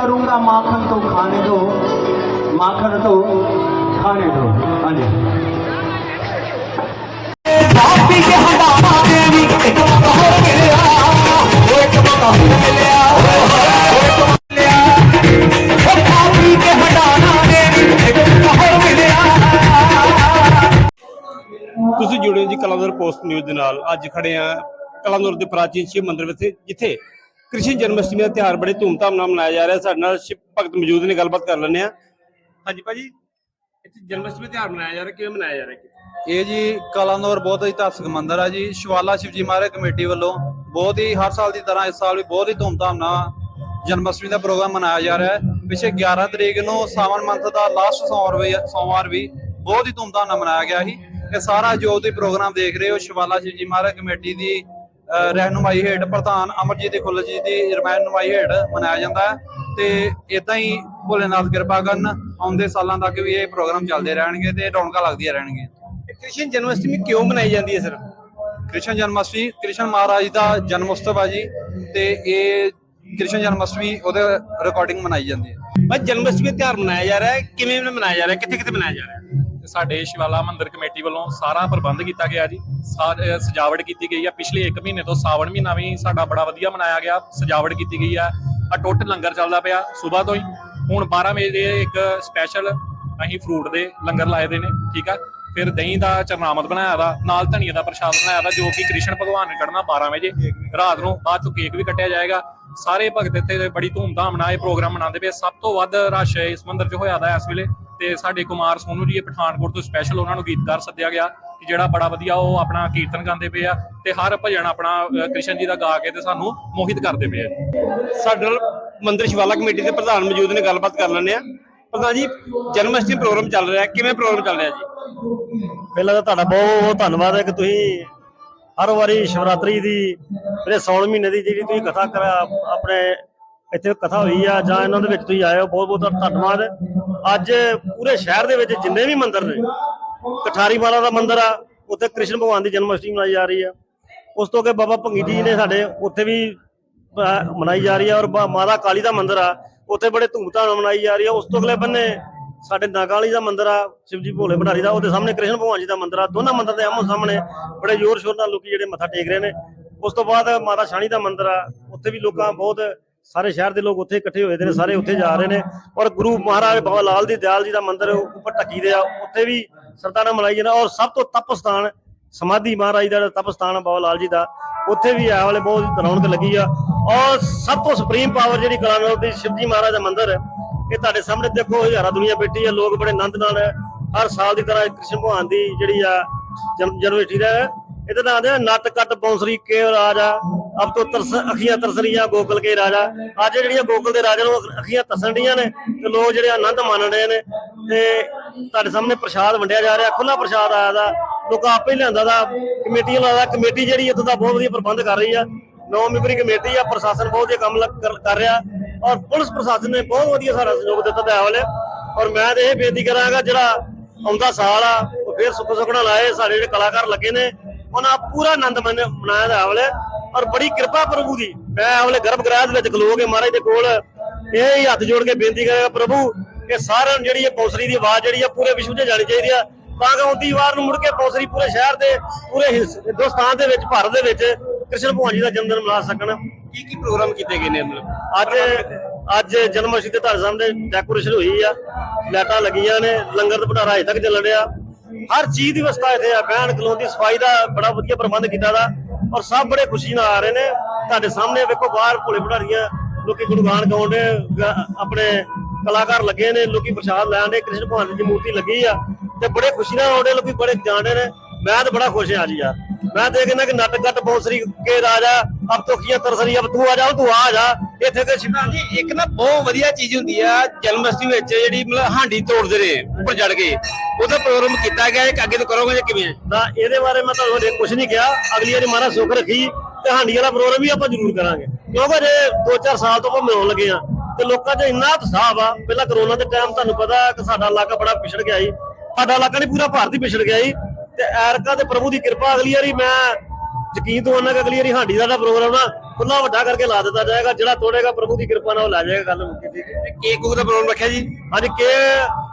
करूंगा माखन तो खाने दो माखन तो खाने दो हाँ जी ਪਾਪੀ ਕੇ ਹਟਾਵਾ ਦੇਵੀ ਇੱਕ ਮੌਕਾ ਹੋਰ ਮਿਲਿਆ ਉਹ ਇੱਕ ਮੌਕਾ ਹੋਰ ਮਿਲਿਆ ਉਹ ਇੱਕ ਮੌਕਾ ਮਿਲਿਆ ਉਹ ਪਾਪੀ ਕੇ ਹਟਾਣਾ ਦੇਵੀ ਇੱਕ ਮੌਕਾ ਹੋਰ ਮਿਲਿਆ ਤੁਸੀਂ ਜੁੜੇ ਹੋ ਜੀ ਕਲਾਨੌਰ ਪੋਸਟ ਨਿਊਜ਼ ਦੇ ਨਾਲ ਅੱਜ ਖੜੇ ਆ ਕਲਾਨੌਰ ਦੇ ਪ੍ਰਾਚੀਨ ਸ਼ਿਵ ਮੰਦਿਰ ਵਿੱਚ ਜਿੱਥੇ ਕ੍ਰਿਸ਼ਨ ਜਨਮ ਅਸ਼ਟਮੀ ਦਾ ਤਿਉਹਾਰ ਬੜੇ ਧੂਮਧਾਮ ਨਾਲ ਮਨਾਇਆ ਜਾ ਰਿਹਾ। ਸਾਡੇ ਨਾਲ ਸ਼ਿਵ ਭਗਤ ਮੌਜੂਦ ਨੇ, ਗੱਲਬਾਤ ਕਰ ਲੈਂਦੇ ਆ ਹਾਂਜੀ ਭਾਜੀ, ਇੱਥੇ ਜਨਮ ਅਸ਼ਟਮੀ ਤਿਉਹਾਰ ਮਨਾਇਆ ਜਾ ਰਿਹਾ, ਕਿਵੇਂ ਮਨਾਇਆ ਜਾ ਰਿਹਾ? ਇਹ ਜੀ ਕਲਾਨੌਰ ਬਹੁਤ ਇਤਿਹਾਸਕ ਮੰਦਿਰ ਆ ਜੀ। ਸ਼ਿਵਾਲਾ ਸ਼ਿਵਜੀ ਮਹਾਰਾਜ ਕਮੇਟੀ ਵੱਲੋਂ ਬਹੁਤ ਹੀ ਹਰ ਸਾਲ ਦੀ ਤਰ੍ਹਾਂ ਇਸ ਸਾਲ ਵੀ ਬਹੁਤ ਹੀ ਧੂਮਧਾਮ ਨਾਲ ਜਨਮ ਅਸ਼ਟਮੀ ਦਾ ਪ੍ਰੋਗਰਾਮ ਮਨਾਇਆ ਜਾ ਰਿਹਾ ਹੈ। ਪਿਛੇ 11 ਤਰੀਕ ਨੂੰ ਸਾਵਨ ਮੰਥ ਦਾ ਲਾਸਟ ਸੋਮਵਾਰ ਵੀ ਸੋਮਵਾਰ ਵੀ ਬਹੁਤ ਹੀ ਧੂਮਧਾਮ ਨਾਲ ਮਨਾਇਆ ਗਿਆ ਸੀ। ਇਹ ਸਾਰਾ ਜੋ ਤੁਸੀਂ ਪ੍ਰੋਗਰਾਮ ਦੇਖ ਰਹੇ ਹੋ। ਸ਼ਿਵਾਲਾ ਸ਼ਿਵਜੀ ਮਹਾਰਾਜ ਕਮੇਟੀ ਦੀ ਰਹਿਨੁਮਾਈ ਹੇਠ ਪ੍ਰਧਾਨ ਅਮਰਜੀਤ ਖੁੱਲ ਜੀ ਦੀ ਰਹਿਨੁਮਾਈ ਹੇਠ ਮਨਾਇਆ ਜਾਂਦਾ ਹੈ ਤੇ ਇਦਾਂ ਹੀ ਭੋਲੇਨਾਥ ਕਿਰਪਾ ਕਰਨ ਆਉਂਦੇ ਸਾਲਾਂ ਤੱਕ ਵੀ ਇਹ ਪ੍ਰੋਗਰਾਮ ਚੱਲਦੇ ਰਹਿਣਗੇ ਤੇ ਰੌਣਕਾਂ ਲੱਗਦੀਆਂ ਰਹਿਣਗੀਆਂ। ਕ੍ਰਿਸ਼ਨ ਜਨਮ ਅਸ਼ਟਮੀ ਕਿਉਂ ਮਨਾਈ ਜਾਂਦੀ ਹੈ ਸਰ? ਕ੍ਰਿਸ਼ਨ ਜਨਮਸ਼ਟਮੀ ਕ੍ਰਿਸ਼ਨ ਮਹਾਰਾਜ ਦਾ ਜਨਮ ਉਤਸਵ ਆ ਜੀ ਤੇ ਇਹ ਕ੍ਰਿਸ਼ਨ ਜਨਮਸ਼ਟਮੀ ਉਹਦੇ ਰਿਕਾਰਡਿੰਗ ਮਨਾਈ ਜਾਂਦੀ ਹੈ। ਭਾਈ ਜਨਮ ਅਸ਼ਟਮੀ ਦਾ ਤਿਉਹਾਰ ਮਨਾਇਆ ਜਾ ਰਿਹਾ ਹੈ। ਕਿਵੇਂ ਮਨਾਇਆ ਜਾ ਰਿਹਾ ਕਿੱਥੇ ਕਿੱਥੇ ਮਨਾਇਆ ਜਾ ਰਿਹਾ ਹੈ? ਸਾਡੇ ਸ਼ਿਵਾਲਾ ਮੰਦਿਰ ਕਮੇਟੀ ਵੱਲੋਂ ਸਾਰਾ ਪ੍ਰਬੰਧ ਕੀਤਾ ਗਿਆ ਜੀ। ਸਾਰ- ਸਜਾਵਟ ਕੀਤੀ ਗਈ ਹੈ ਪਿਛਲੇ 1 ਮਹੀਨੇ ਤੋਂ ਸਾਵਣ ਮਹੀਨਾ ਵੀ ਸਾਡਾ ਬੜਾ ਵਧੀਆ ਮਨਾਇਆ ਗਿਆ। ਸਜਾਵਟ ਕੀਤੀ ਗਈ ਆ। ਆ ਟੁੱਟ ਲੰਗਰ ਚੱਲਦਾ ਪਿਆ ਸਵੇਰ ਤੋਂ ਹੀ। ਹੁਣ 12 ਵਜੇ ਦੇ ਇੱਕ ਸਪੈਸ਼ਲ ਅਸੀਂ ਫਰੂਟ ਦੇ ਲੰਗਰ ਲਾਏ ਦੇ ਨੇ, ਠੀਕ ਆ? ਫਿਰ ਦਹੀਂ ਦਾ ਚਰਨਾਮਤ ਬਣਾਇਆ ਦਾ ਨਾਲ ਧਨੀਆ ਦਾ ਪ੍ਰਸ਼ਾਦ ਬਣਾਇਆ ਦਾ ਜੋ ਕਿ ਕ੍ਰਿਸ਼ਨ ਭਗਵਾਨ ਨੇ ਕੱਢਣਾ 12 ਵਜੇ। ਰਾਤ ਨੂੰ ਬਾਅਦ ਚੋਂ ਕੇਕ ਵੀ ਕੱਟਿਆ ਜਾਏਗਾ। ਸਾਰੇ ਭਗਤ ਇੱਥੇ ਬੜੀ ਧੂਮਧਾਮ ਨਾਲ ਇਹ ਪ੍ਰੋਗਰਾਮ ਮਨਾਉਂਦੇ ਪਏ ਸਭ ਤੋਂ ਵੱਧ ਰਸ਼ ਇਸ ਮੰਦਿਰ 'ਚ ਹੋਇਆ ਦਾ ਇਸ ਵੇਲੇ। ਤੇ ਸਾਡੇ ਕੁਮਾਰ ਸੋਨੂ ਜੀ ਇਹ ਪਠਾਨਕੋਟ ਤੋਂ ਸਪੈਸ਼ਲ ਉਹਨਾਂ ਨੂੰ ਗੀਤਕਾਰ ਸੱਦਿਆ ਗਿਆ ਕਿ ਜਿਹੜਾ ਬੜਾ ਵਧੀਆ ਉਹ ਆਪਣਾ ਕੀਰਤਨ ਗਾਉਂਦੇ ਪਏ ਆ ਤੇ ਹਰ ਭਜਨ ਆਪਣਾ ਕ੍ਰਿਸ਼ਨ ਜੀ ਦਾ ਗਾ ਕੇ ਤੇ ਸਾਨੂੰ ਮੋਹਿਤ ਕਰਦੇ ਪਏ ਆ। ਸਾਡੇ ਨਾਲ ਮੰਦਿਰ ਸ਼ਿਵਾਲਾ ਕਮੇਟੀ ਦੇ ਪ੍ਰਧਾਨ ਮੌਜੂਦ ਨੇ ਗੱਲਬਾਤ ਕਰ ਲੈਂਦੇ ਆ। ਪ੍ਰਧਾਨ ਜੀ ਜਨਮ ਅਸ਼ਟਮੀ ਪ੍ਰੋਗਰਾਮ ਚੱਲ ਰਿਹਾ ਕਿਵੇਂ ਪ੍ਰੋਗਰਾਮ ਚੱਲ ਰਿਹਾ ਜੀ? ਪਹਿਲਾਂ ਤਾਂ ਤੁਹਾਡਾ ਬਹੁਤ ਬਹੁਤ ਧੰਨਵਾਦ ਹੈ ਕਿ ਤੁਸੀਂ ਹਰ ਵਾਰੀ ਸ਼ਿਵਰਾਤਰੀ ਦੀ ਜਿਹੜੇ ਸੌਣ ਮਹੀਨੇ ਦੀ ਜਿਹੜੀ ਤੁਸੀਂ ਕਥਾ ਕਰ ਆਪਣੇ ਇੱਥੇ ਕਥਾ ਹੋਈ ਆ, ਜਾਂ ਇਹਨਾਂ ਦੇ ਵਿੱਚ ਤੁਸੀਂ ਆਏ ਹੋ, ਬਹੁਤ ਬਹੁਤ ਧੰਨਵਾਦ। ਅੱਜ ਪੂਰੇ ਸ਼ਹਿਰ ਦੇ ਵਿੱਚ ਜਿੰਨੇ ਵੀ ਮੰਦਿਰ ਨੇ ਕਠਾਰੀ ਮਾਲਾ ਦਾ ਮੰਦਿਰ ਆ, ਉੱਥੇ ਕ੍ਰਿਸ਼ਨ ਭਗਵਾਨ ਦੀ ਜਨਮ ਅਸ਼ਟਮੀ ਮਨਾਈ ਜਾ ਰਹੀ ਆ। ਉਸ ਤੋਂ ਅੱਗੇ ਬਾਬਾ ਭੰਗੀ ਜੀ ਨੇ ਸਾਡੇ ਉੱਥੇ ਵੀ ਮਨਾਈ ਜਾ ਰਹੀ ਆ, ਔਰ ਮਾਤਾ ਕਾਲੀ ਦਾ ਮੰਦਿਰ ਆ, ਉੱਥੇ ਬੜੇ ਧੂਮਧਾਮ ਨਾਲ ਮਨਾਈ ਜਾ ਰਹੀ ਆ। ਉਸ ਤੋਂ ਅਗਲੇ ਬੰਨੇ ਸਾਡੇ ਨਾਗਾਲੀ ਦਾ ਮੰਦਿਰ ਆ, ਸ਼ਿਵਜੀ ਭੋਲੇ ਭੰਡਾਰੀ ਦਾ, ਉਹਦੇ ਸਾਹਮਣੇ ਕ੍ਰਿਸ਼ਨ ਭਗਵਾਨ ਜੀ ਦਾ ਮੰਦਿਰ ਆ। ਦੋਨਾਂ ਮੰਦਿਰ ਦੇ ਆਮੋ ਸਾਹਮਣੇ ਬੜੇ ਜ਼ੋਰ ਸ਼ੋਰ ਨਾਲ ਲੋਕੀ ਜਿਹੜੇ ਮੱਥਾ ਟੇਕ ਰਹੇ ਨੇ। ਉਸ ਤੋਂ ਬਾਅਦ ਮਾਤਾ ਸ਼ਾਣੀ ਦਾ ਮੰਦਿਰ ਆ, ਉੱਥੇ ਵੀ ਲੋਕਾਂ ਬਹੁਤ ਸਾਰੇ ਸ਼ਹਿਰ ਦੇ ਲੋਕ ਉੱਥੇ ਇਕੱਠੇ ਹੋਏ ਦੇ ਨੇ, ਸਾਰੇ ਉੱਥੇ ਜਾ ਰਹੇ ਨੇ। ਔਰ ਗੁਰੂ ਮਹਾਰਾਜ ਬਾਬਾ ਲਾਲ ਦੀ ਦਿਆਲ ਜੀ ਦਾ ਮੰਦਿਰ ਉੱਪਰ ਟੱਕੀ ਦੇ ਆ, ਉੱਥੇ ਵੀ ਸਰਦਾਰ ਮਨਾਈ ਜਾਂਦਾ। ਔਰ ਸਭ ਤੋਂ ਤਪ ਸਮਾਧੀ ਮਹਾਰਾਜ ਦਾ ਜਿਹੜਾ ਬਾਬਾ ਲਾਲ ਜੀ ਦਾ, ਉੱਥੇ ਵੀ ਆ ਵਾਲੇ ਬਹੁਤ ਰੌਣਕ ਲੱਗੀ ਆ। ਔਰ ਸਭ ਤੋਂ ਸੁਪਰੀਮ ਪਾਵਰ ਜਿਹੜੀ ਕਲਾਨੌਰ ਦੀ ਸ਼ਿਵਜੀ ਮਹਾਰਾਜ ਦਾ ਮੰਦਿਰ ਹੈ ਇਹ ਤੁਹਾਡੇ ਸਾਹਮਣੇ ਦੇਖੋ, ਹਜ਼ਾਰਾਂ ਦੁਨੀਆ ਬੈਠੀ ਆ, ਲੋਕ ਬੜੇ ਆਨੰਦ ਨਾਲ ਹਰ ਸਾਲ ਦੀ ਤਰ੍ਹਾਂ ਕ੍ਰਿਸ਼ਨ ਭਗਵਾਨ ਦੀ ਜਿਹੜੀ ਆ ਜਨਮ ਜਨਮੇਟੀ ਦਾ ਇਹਦੇ ਨਾਲ ਆਂਦੇ ਆ, ਨੱਟ ਕੱਟ ਬੌਂਸਰੀ ਕੇ ਰਾਜਾ ਅਬ ਤੋਂ ਤਰਸ ਅੱਖੀਆਂ ਤਰਸ ਰਹੀਆਂ ਗੋਕਲ ਕੇ ਰਾਜਾ। ਅੱਜ ਜਿਹੜੀਆਂ ਗੋਕਲ ਦੇ ਰਾਜਾ ਨੂੰ ਅੱਖੀਆਂ ਤਰਸਣ ਡੀਆਂ ਨੇ ਤੇ ਲੋਕ ਜਿਹੜੇ ਆਨੰਦ ਮਾਣ ਰਹੇ ਨੇ ਤੇ ਤੁਹਾਡੇ ਸਾਹਮਣੇ ਪ੍ਰਸ਼ਾਦ ਵੰਡਿਆ ਜਾ ਰਿਹਾ। ਖੁੱਲਾ ਪ੍ਰਸ਼ਾਦ ਆਇਆ ਦਾ। ਲੋਕ ਆਪੇ ਲਿਆਂਦਾ ਦਾ। ਕਮੇਟੀ ਲਾਦਾ ਕਮੇਟੀ ਜਿਹੜੀ ਇੱਥੋਂ ਦਾ ਬਹੁਤ ਵਧੀਆ ਪ੍ਰਬੰਧ ਕਰ ਰਹੀ ਆ। ਨੌ ਮੈਂਬਰੀ ਕਮੇਟੀ ਆ। ਪ੍ਰਸ਼ਾਸਨ ਬਹੁਤ ਵਧੀਆ ਕੰਮ ਕਰ ਰਿਹਾ। ਔਰ ਪੁਲਿਸ ਪ੍ਰਸ਼ਾਸਨ ਨੇ ਬਹੁਤ ਵਧੀਆ ਸਾਡਾ ਸਹਿਯੋਗ ਦਿੱਤਾ ਤੇ ਵਾਲੇ ਔਰ ਮੈਂ ਤੇ ਇਹ ਬੇਨਤੀ ਕਰਾਂਗਾ, ਜਿਹੜਾ ਆਉਂਦਾ ਸਾਲ ਆ, ਉਹ ਫੇਰ ਸੁੱਖ ਸੁਖਣਾ ਲਾਏ ਸਾਡੇ ਜਿਹੜੇ ਕਲਾਕਾਰ ਲੱਗੇ ਨੇ, ਉਹਨਾਂ ਪੂਰਾ ਆਨੰਦ ਮਨਾਇਆ ਦਾ ਵਾਲੇ ਔਰ ਬੜੀ ਕਿਰਪਾ ਪ੍ਰਭੂ ਦੀ। ਮੈਂ ਆਵਲੇ ਗਰਭ ਗ੍ਰਹਿ ਦੇ ਵਿੱਚ ਖਲੋ ਕੇ ਮਹਾਰਾਜ ਦੇ ਕੋਲ ਇਹ ਹੀ ਹੱਥ ਜੋੜ ਕੇ ਬੇਨਤੀ ਕਰਾਂਗਾ ਪ੍ਰਭੂ ਕਿ ਸਾਰਿਆਂ ਨੂੰ ਜਿਹੜੀ ਇਹ ਪੌਸਰੀ ਦੀ ਆਵਾਜ਼ ਜਿਹੜੀ ਆ ਪੂਰੇ ਵਿਸ਼ਵ 'ਚ ਜਾਣੀ ਚਾਹੀਦੀ ਆ ਤਾਂ ਕਿ ਆਉਂਦੀ ਵਾਰ ਨੂੰ ਮੁੜ ਕੇ ਪੌਸਰੀ ਪੂਰੇ ਸ਼ਹਿਰ ਦੇ ਪੂਰੇ ਹਿੰਦੁਸਤਾਨ ਦੇ ਵਿੱਚ ਭਾਰਤ ਦੇ ਵਿੱਚ ਕ੍ਰਿਸ਼ਨ ਭਗਵਾਨ ਜੀ ਦਾ ਜਨਮ ਦਿਨ ਮਨਾ ਸਕਣ। ਕੀ ਕੀ ਪ੍ਰੋਗਰਾਮ ਕੀਤੇ ਗਏ ਨੇ ਮਤਲਬ? ਅੱਜ ਅੱਜ ਜਨਮ ਅਸ਼ਟਮੀ ਤੇ ਤੁਹਾਡੇ ਸਾਹਮਣੇ ਡੈਕੋਰੇਸ਼ਨ ਹੋਈ ਆ ਲਾਈਟਾਂ ਲੱਗੀਆਂ ਨੇ ਲੰਗਰ ਦਾ ਭੰਡਾਰਾ ਅਜੇ ਤੱਕ ਚੱਲ ਰਿਹਾ ਹਰ ਚੀਜ਼ ਦੀ ਵਿਵਸਥਾ ਇੱਥੇ ਆ ਬਹਿਣ ਖਲੋਣ ਦੀ ਸਫ਼ਾਈ ਦਾ ਬੜਾ ਵਧੀਆ ਪ੍ਰਬੰਧ ਕੀਤਾ ਦਾ। ਔਰ ਸਭ ਬੜੇ ਖੁਸ਼ੀ ਨਾਲ ਆ ਰਹੇ ਨੇ। ਤੁਹਾਡੇ ਸਾਹਮਣੇ ਵੇਖੋ ਬਾਹਰ ਭੋਲੇ ਭੰਡਾਰੀਆਂ ਲੋਕੀ ਗੁਣਗਾਨ ਗਾਉਂਦੇ ਆਪਣੇ ਕਲਾਕਾਰ ਲੱਗੇ ਨੇ, ਲੋਕੀ ਪ੍ਰਸ਼ਾਦ ਲੈਣ ਦੇ, ਕ੍ਰਿਸ਼ਨ ਭਗਵਾਨ ਦੀ ਮੂਰਤੀ ਲੱਗੀ ਆ। ਤੇ ਬੜੇ ਖੁਸ਼ੀ ਨਾਲ ਆਉਂਦੇ, ਲੋਕੀ ਬੜੇ ਜਾਣਦੇ ਨੇ। ਮੈਂ ਤਾਂ ਬੜਾ ਖੁਸ਼ ਹਾਂ ਜੀ ਯਾਰ। ਮੈਂ ਤੇ ਕਹਿੰਦਾ ਕਿ ਨੱਟ ਗੱਟ ਬੌਂਸਰੀ ਕੇ ਰਾਜਾ ਅਬ ਤੋਂ ਕੀਆ ਤਰਸਰੀ ਅਬ ਤੂੰ ਆ ਜਾ ਤੂੰ ਆ ਜਾ ਇੱਥੇ ਤੇ ਸ਼ਿਵ ਜੀ ਇੱਕ ਨਾ ਬਹੁਤ ਵਧੀਆ ਚੀਜ਼ ਹੁੰਦੀ ਆ ਜਨਮ ਅਸ਼ਟਮੀ ਵਿੱਚ ਜਿਹੜੀ ਮਤਲਬ ਹਾਂਡੀ ਤੋੜਦੇ ਨੇ ਉੱਪਰ ਚੜ ਕੇ। ਉਹਦਾ ਪ੍ਰੋਗਰਾਮ ਕੀਤਾ ਗਿਆ ਇਹ ਅੱਗੇ ਤੋਂ ਕਰੋਗੇ ਜਾਂ ਕਿਵੇਂ? ਤਾਂ ਇਹਦੇ ਬਾਰੇ ਮੈਂ ਤੁਹਾਨੂੰ ਕੁਝ ਨਹੀਂ ਕਿਹਾ। ਅਗਲੀ ਵਾਰੀ ਮਾਰਾ ਸੁੱਖ ਰੱਖੀ ਤੇ ਹਾਂਡੀ ਵਾਲਾ ਪ੍ਰੋਗਰਾਮ ਵੀ ਆਪਾਂ ਜ਼ਰੂਰ ਕਰਾਂਗੇ। ਕਿਉਂਕਿ ਜੇ 2-4 ਸਾਲ ਤੋਂ ਆਪਾਂ ਮਨਾਉਣ ਲੱਗੇ ਆ। ਤੇ ਲੋਕਾਂ 'ਚ ਇੰਨਾ ਉਤਸ਼ਾਹ ਆ ਪਹਿਲਾਂ ਕਰੋਨਾ ਦੇ ਟਾਈਮ ਤੁਹਾਨੂੰ ਪਤਾ ਕਿ ਸਾਡਾ ਇਲਾਕਾ ਬੜਾ ਪਿਛੜ ਗਿਆ ਸੀ। ਸਾਡਾ ਇਲਾਕਾ ਨਹੀਂ ਪੂਰਾ ਭਾਰਤ ਹੀ ਪਿਛੜ ਗਿਆ ਸੀ। ਤੇ ਐਰਕਾ ਤੇ ਪ੍ਰਭੂ ਦੀ ਕਿਰਪਾ ਅਗਲੀ ਵਾਰੀ ਮੈਂ ਯਕੀਨ ਤੋਂ ਉਹਨਾਂ ਕਿ ਅਗਲੀ ਵਾਰੀ ਹਾਂਡੀ ਦਾ ਪ੍ਰੋਗਰਾਮ ਨਾ ਖੁੱਲਾ ਵੱਡਾ ਕਰਕੇ ਲਾ ਦਿੱਤਾ ਜਾਏਗਾ ਜਿਹੜਾ ਤੋੜੇਗਾ ਪ੍ਰਭੂ ਦੀ ਕਿਰਪਾ ਨਾਲ ਉਹ ਲੈ ਜਾਏਗਾ ਗੱਲ ਮੁੱਕੀ ਠੀਕ ਹੈ। ਕੇਕ ਕੂਕ ਦਾ ਪ੍ਰੋਗਰਾਮ ਰੱਖਿਆ ਜੀ? ਅੱਜ ਕੇ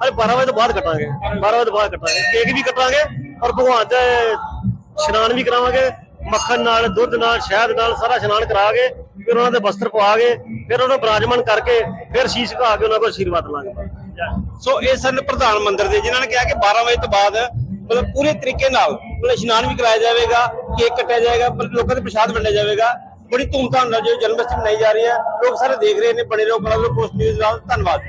ਅੱਜ 12 ਵਜੇ ਤੋਂ ਬਾਅਦ ਕੱਟਾਂਗੇ 12 ਵਜੇ ਤੋਂ ਬਾਅਦ ਕੱਟਾਂਗੇ। ਕੇਕ ਵੀ ਕੱਟਾਂਗੇ ਔਰ ਭਗਵਾਨ ਦੇ ਇਸ਼ਨਾਨ ਵੀ ਕਰਾਵਾਂਗੇ ਮੱਖਣ ਨਾਲ ਦੁੱਧ ਨਾਲ ਸ਼ਹਿਦ ਨਾਲ ਸਾਰਾ ਇਸ਼ਨਾਨ ਕਰਾ ਕੇ ਫਿਰ ਉਹਨਾਂ ਦੇ ਵਸਤਰ ਪਵਾ ਕੇ ਫਿਰ ਉਹਨਾਂ ਨੂੰ ਬਰਾਜਮਾਨ ਕਰਕੇ ਫਿਰ ਸ਼ੀਸ਼ ਘਾ ਕੇ ਉਹਨਾਂ ਕੋਲ ਆਸ਼ੀਰਵਾਦ ਲਾਂਗੇ। ਸੋ ਇਹ ਸਨ ਪ੍ਰਧਾਨ ਮੰਦਰ ਦੇ ਜਿਨ੍ਹਾਂ ਨੇ ਕਿਹਾ ਕਿ 12 ਵਜੇ ਤੋਂ ਬਾਅਦ ਮਤਲਬ ਪੂਰੇ ਤਰੀਕੇ ਨਾਲ ਮਤਲਬ ਇਸ਼ਨਾਨ ਵੀ ਕਰਾਇਆ ਜਾਵੇਗਾ, ਕੇਕ ਕੱਟਿਆ ਜਾਵੇਗਾ ਲੋਕਾਂ ਦੇ ਪ੍ਰਸ਼ਾਦ ਵੰਡਿਆ ਜਾਵੇਗਾ। ਬੜੀ ਧੂਮਧਾਮ ਨਾਲ ਜੋ ਜਨਮ ਅਸ਼ਟਮੀ ਮਨਾਈ ਜਾ ਰਹੀ ਹੈ, ਲੋਕ ਸਾਰੇ ਦੇਖ ਰਹੇ ਨੇ, ਬਣੇ ਰਹੋ ਕਲਾ ਪੋਸਟ ਨਿਊਜ਼ ਨਾਲ, ਧੰਨਵਾਦ।